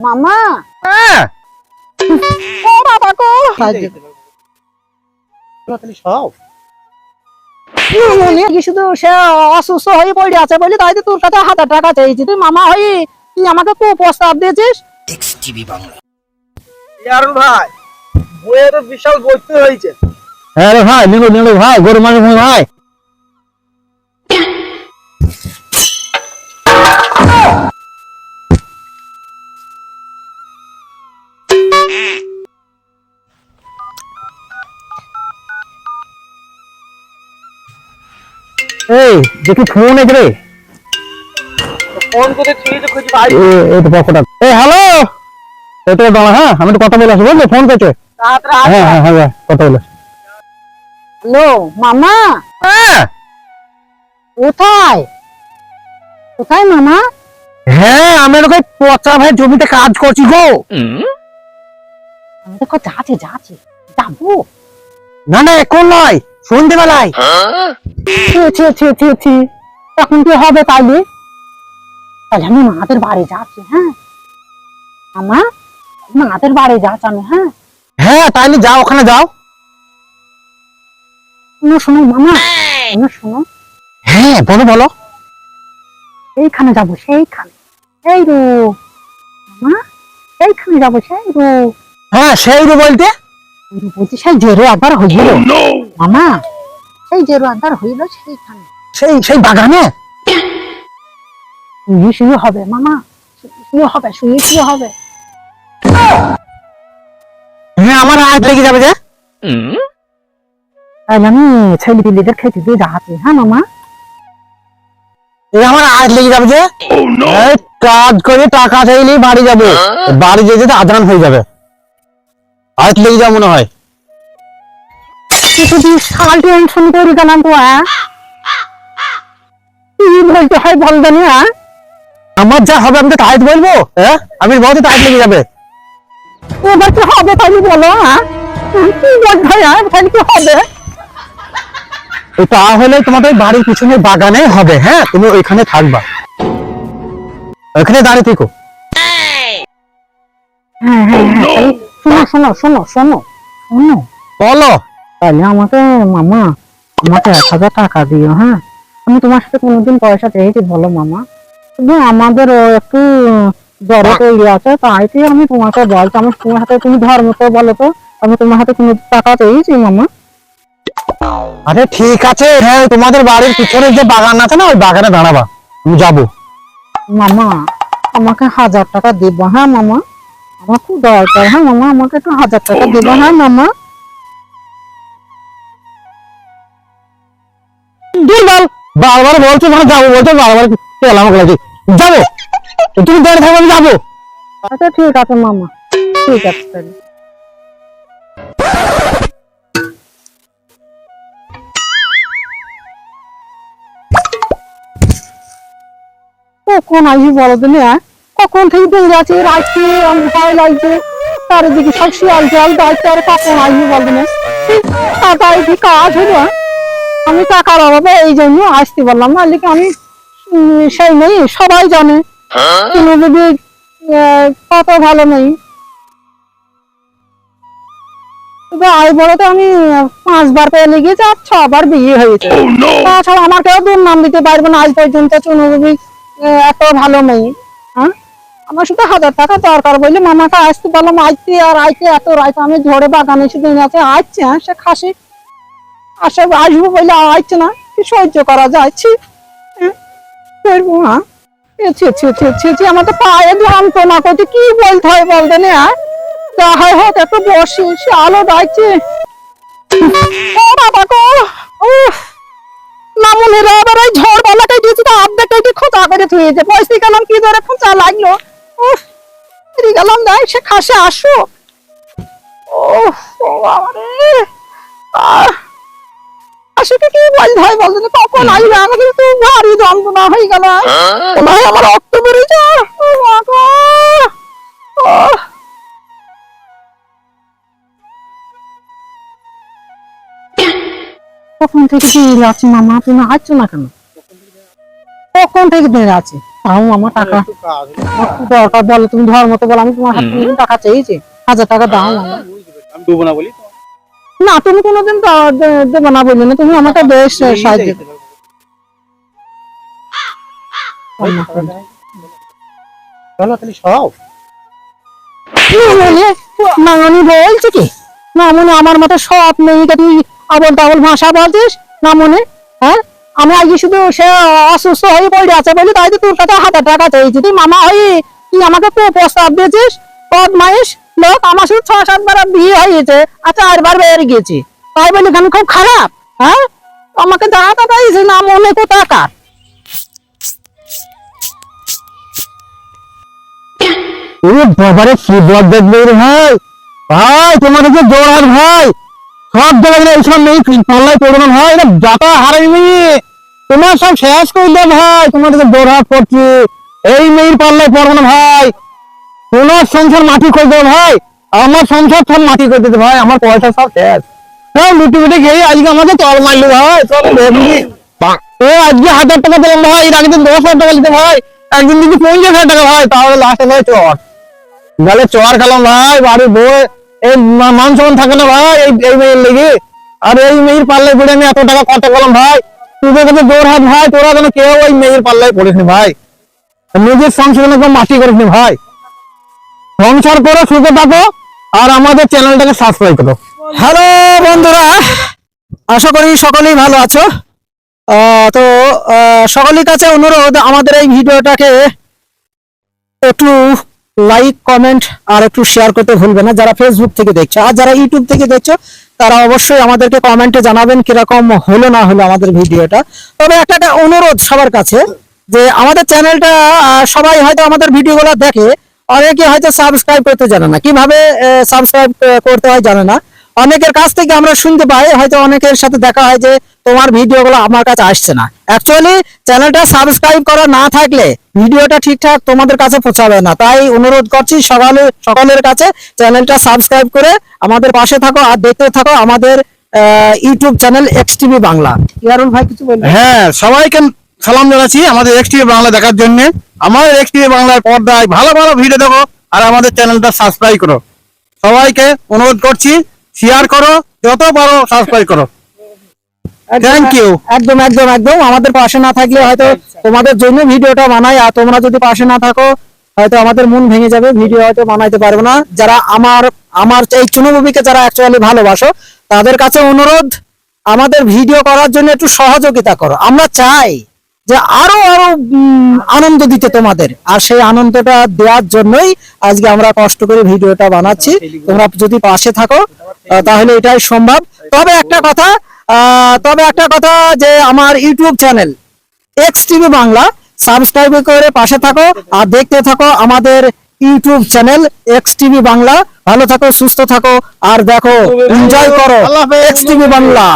মামা? হ্যাঁ। ও বাবা গো। মনে শুধু সে অসুস্থ হয়ে পড়ে আছে বলি তাই তো তোর কাছে হাজার টাকা চেয়েছি তুই মামা হই তুই আমাকে কো প্রস্তাব দিয়েছিস? ইয়ারুল ভাই বইয়ের বিশাল বইতে হয়েছে। হ্যাঁ রে ভাই নিগো ভাই গরু মানুষ ভাই। এই দেখি ফোন একে রে? ফোন করে আছে খুঁজে এই তো এই হ্যালো এটা দাঁড়া হ্যাঁ আমি একটু কথা বলে আসব বুঝলি ফোন করছে হ্যাঁ হ্যাঁ হ্যাঁ কথা বলে হ্যালো মামা? হ্যাঁ কোথায়? কোথায় মামা? হ্যাঁ আমি এরকম পচা ভাই জমিতে কাজ করছি গো। দেখো যাচ্ছি যাচ্ছি যাব। না না এখন নয় সন্ধ্যেবেলায় ছি ছি ছি ছি ছি। কি হবে তাইলে তাহলে আমি মাদের বাড়ি যাচ্ছি হ্যাঁ? মামা মাদের বাড়ি যাচ্ছি আমি হ্যাঁ? হ্যাঁ তাইলে যাও ওখানে যাও। শোনো শোনো মামা শোনো শোনো। হ্যাঁ বলো বলো। এইখানে যাব সেইখানে। এই রো মামা এইখানে যাব সেই রো হ্যাঁ সেই বলতে? সেই জেরো একবার হইল। মামা সেই জেরো একবার হইল সেইখানে। সেই সেই বাগানে? শুয়ে শুয়ে হবে মামা। শুয়ে হবে শুয়ে শুয়ে হবে। হ্যাঁ আমার হাত লেগে যাবে যে? তাহলে আমি ছেলে পিলিদের খেতে দিয়ে যাচ্ছি হ্যাঁ মামা? এই আমার হাত লেগে যাবে যে? কাজ করে টাকা চাইলেই বাড়ি যাবে। বাড়ি যেতে যেতে আদান হয়ে যাবে। হাত লেগে যাবে মনে হয়। টেনশন করে হ্যাঁ? কি বলতে হয় হ্যাঁ? আমার যা হবে আমি তো তাই বলব হ্যাঁ? আমি বলতে তাই লেগে যাবে। এবার কি হবে তাহলে বলো হ্যাঁ? কি বলতে হয় হ্যাঁ? তাহলে কি হবে? তাহলে তোমাদের বাড়ির পিছনে বাগানে হবে হ্যাঁ? তুমি ওইখানে থাকবা। ওইখানে দাঁড়িয়ে থেকো। হ্যাঁ হ্যাঁ শোনো শোনো শোনো শোনো শোনো। বলো। তাহলে আমাকে মামা আমাকে এক হাজার টাকা দিও হ্যাঁ? আমি তোমার সাথে কোনোদিন পয়সা চেয়েছি বলো মামা। শুধু আমাদেরও একটু জ্বর তৈরি আছে তাই তো আমি তোমাকে বলছি আমি তোমার হাতে তুমি ধর্ম তো বলো তো আমি তোমার হাতে কোনো টাকা চেয়েছি মামা? আরে ঠিক আছে হ্যাঁ তোমাদের বাড়ির পিছনে যে বাগান আছে না ওই বাগানে দাঁড়াবা আমি যাব। মামা আমাকে হাজার টাকা দেবো হ্যাঁ মামা? আমার খুব দরকার হ্যাঁ মামা? আমাকে একটু হাজার টাকা দেবো হ্যাঁ মামা? দুর্বল! বারবার বলছো মানে যাব বলছো বারবার তেল আমাকে লাগছে যাব! তুমি দাঁড়িয়ে থাকবে আমি যাব। আচ্ছা ঠিক আছে মামা। ঠিক আছে তাহলে। কখন আসবি বলো দিনে হ্যাঁ? কখন থেকে বেরিয়ে আছে রাখছি আমি ভয় লাগছে চারিদিকে সব শিয়াল শিয়াল দায়িত্ব আর কখন আসবি বল দিনে টাকায় কি কাজ হলো? হ্যাঁ? আমি টাকার অভাবে এই জন্য আসতে বললাম না আমি সেই নেই সবাই জানে। তুমি যদি কত ভালো নেই। তবে আয় বড় তো আমি পাঁচবার পেয়ে লেগেছি আর ছবার বিয়ে হয়েছে। তাছাড়া আমার কেউ দুর্নাম দিতে পারবে না আজ পর্যন্ত চুনবি এত ভালো মেয়ে। হ্যাঁ আমার শুধু হাজার টাকা দরকার বলে মামাকে আসতে বললাম, আইতে আর আইতে, এত রাইতে আমি ঝড়ে বাগানে শুধু আছে আসছে হ্যাঁ সে খাসি। আসে, আসব বলে আসছে না, কি সহ্য করা হ্যাঁ হ্যাঁ ছি ছি আমার তো পায়ে যন্ত্রণা বলতে হয় বলতে হ্যাঁ? যা হয় হোক একটু সে আলো ও ঝড় তো খোঁচা করে থুয়েছে পয়সা গেলাম, কি ধরে খোঁচা লাগল? গেলাম সে খাসে আসো। ও কি হয় বলতে কখন আমাকে তো ভারী যন্ত্রণা হয়ে গেল। ভাই আমার রক্ত ও বাবা। ও কখন থেকে দাঁড়িয়ে আছি মামা? তুমি আসছো না কেন? কখন থেকে দাঁড়িয়ে আছি? তাও আমার টাকা। একটু কাজ। হলো। আমার খুব দরকার বলো তুমি ধর মতো বলো আমি তোমার হাত থেকে টাকা চেয়েছি। হাজার টাকা দাও আমার বুঝতে পেরেছি। আমি দেবো না বলি না তুমি কোনোদিন দেওয়া- না বললে না তুমি আমাকে বেশ সাহায্য চলো তাহলে সরাও বলে বলছে কি? নামনি আমার মতো সব মেয়েকে তুই আবল তাবল ভাষা বলছিস না মনে হ্যাঁ? আমি আজকে শুধু সে অসুস্থ হয়ে পড়ে আছে বলি তাই তোর কাছে হাজার টাকা চেয়েছি তুই মামা হয়ে তুই আমাকে প্রস্তাব দিয়েছিস, বদমাইশ লোক আমার শুধু ছ সাতবার বিয়ে হয়েছে আর চারবার বের গেছি। তাই বলি আমি খুব খারাপ হ্যাঁ? আমাকে দাঁড়াতে পারিস না মনে কো টাকা বাবারে, কি বদ দেখবে ভাই? ভাই তোমার কাছে জোড়ার ভাই, সব জায়গায় এইসব নেই পাল্লায় পড়বে না ভাই, এটা জাতা হারাই মেয়ে তোমার সব শেষ করে ভাই তোমার কাছে জোড়হাট পড়ছে এই মেয়ের পাল্লায় পড়বে না ভাই। তোমার সংসার মাটি করে দেবো ভাই। আমার সংসার সব মাটি করে দিতে ভাই আমার পয়সা সব শেষ। হ্যাঁ লুটি মুটি খেয়ে আজকে আমাকে চল মারলো ভাই ও আজকে হাজার টাকা দিলাম ভাই এর আগে দিন দশ হাজার টাকা দিতে ভাই। একদিন দিদি পঞ্চাশ হাজার টাকা ভাই তাহলে লাস্টে ভাই চর। গেলে চর খেলাম ভাই বাড়ি বই এই মান সম্মান থাকে না ভাই এই এই মেয়ের লেগে। আর এই মেয়ের পাল্লায় পড়ে আমি এত টাকা খরচা করলাম ভাই? তোদের কাছে জোর হাত ভাই, তোরা যেন কেউ ওই মেয়ের পাল্লায় পড়িস ভাই। নিজের সংসার একদম মাটি করিস ভাই। সংসার করে, সুখে থাকো, আর আমাদের চ্যানেলটাকে সাবস্ক্রাইব করো। হ্যালো বন্ধুরা, আশা করি সকলেই ভালো আছো। তো সকলের কাছে অনুরোধ, আমাদের এই ভিডিওটাকে একটু লাইক কমেন্ট আর একটু শেয়ার করতে ভুলবে না, যারা ফেসবুক থেকে দেখছ, আর যারা ইউটিউব থেকে দেখছ তারা অবশ্যই আমাদেরকে কমেন্টে জানাবেন কীরকম হলো না হলো আমাদের ভিডিওটা। তবে একটা একটা অনুরোধ সবার কাছে যে আমাদের চ্যানেলটা সবাই হয়তো আমাদের ভিডিওগুলো দেখে, অনেকে হয়তো সাবস্ক্রাইব করতে জানে না। কীভাবে সাবস্ক্রাইব করতে হয় জানে না। অনেকের কাছ থেকে আমরা শুনতে পাই, হয়তো অনেকের সাথে দেখা হয় যে তোমার ভিডিওগুলো আমার কাছে আসছে না। অ্যাকচুয়ালি চ্যানেলটা সাবস্ক্রাইব করা না থাকলে ভিডিওটা ঠিকঠাক তোমাদের কাছে পৌঁছাবে না। তাই অনুরোধ করছি সকালে, সকলের কাছে চ্যানেলটা সাবস্ক্রাইব করে আমাদের পাশে থাকো আর দেখতে থাকো আমাদের YouTube channel X TV Bangla. Yarul ভাই, কিছু বলবেন? হ্যাঁ সবাইকে সালাম জানাচ্ছি আমাদের এক্স টিভি বাংলা দেখার জন্য। আমাদের এক্স টিভি বাংলার পর্দায় ভালো ভালো ভিডিও দেখো আর আমাদের চ্যানেলটা সাবস্ক্রাইব করো। সবাইকে অনুরোধ করছি শেয়ার করো যত পারো সাবস্ক্রাইব করো। Thank you. একদম একদম একদম। আমাদের পাশে না থাকলে হয়তো তোমাদের জন্য ভিডিওটা বানাই আর তোমরা যদি পাশে না থাকো হয়তো আমাদের মন ভেঙে যাবে ভিডিও হয়তো বানাইতে পারব না। যারা আমার আমার এই চুনুবুবিকে যারা অ্যাকচুয়ালি ভালোবাসো তাদের কাছে অনুরোধ আমাদের ভিডিও করার জন্য একটু সহযোগিতা করো। আমরা চাই। যে আরও আরও আনন্দ দিতে তোমাদের। আর সেই আনন্দটা দেওয়ার জন্যই আজকে আমরা কষ্ট করে ভিডিওটা বানাচ্ছি। তোমরা যদি পাশে থাকো তাহলে এটাই সম্ভব। তবে একটা কথা তবে একটা কথা যে আমার YouTube channel X TV Bangla subscribe করে পাশে থাকো আর দেখতে থাকো আমাদের YouTube channel X TV Bangla. ভালো থাকো সুস্থ থাকো আর দেখো এনজয় করো এক্স টিভি বাংলা।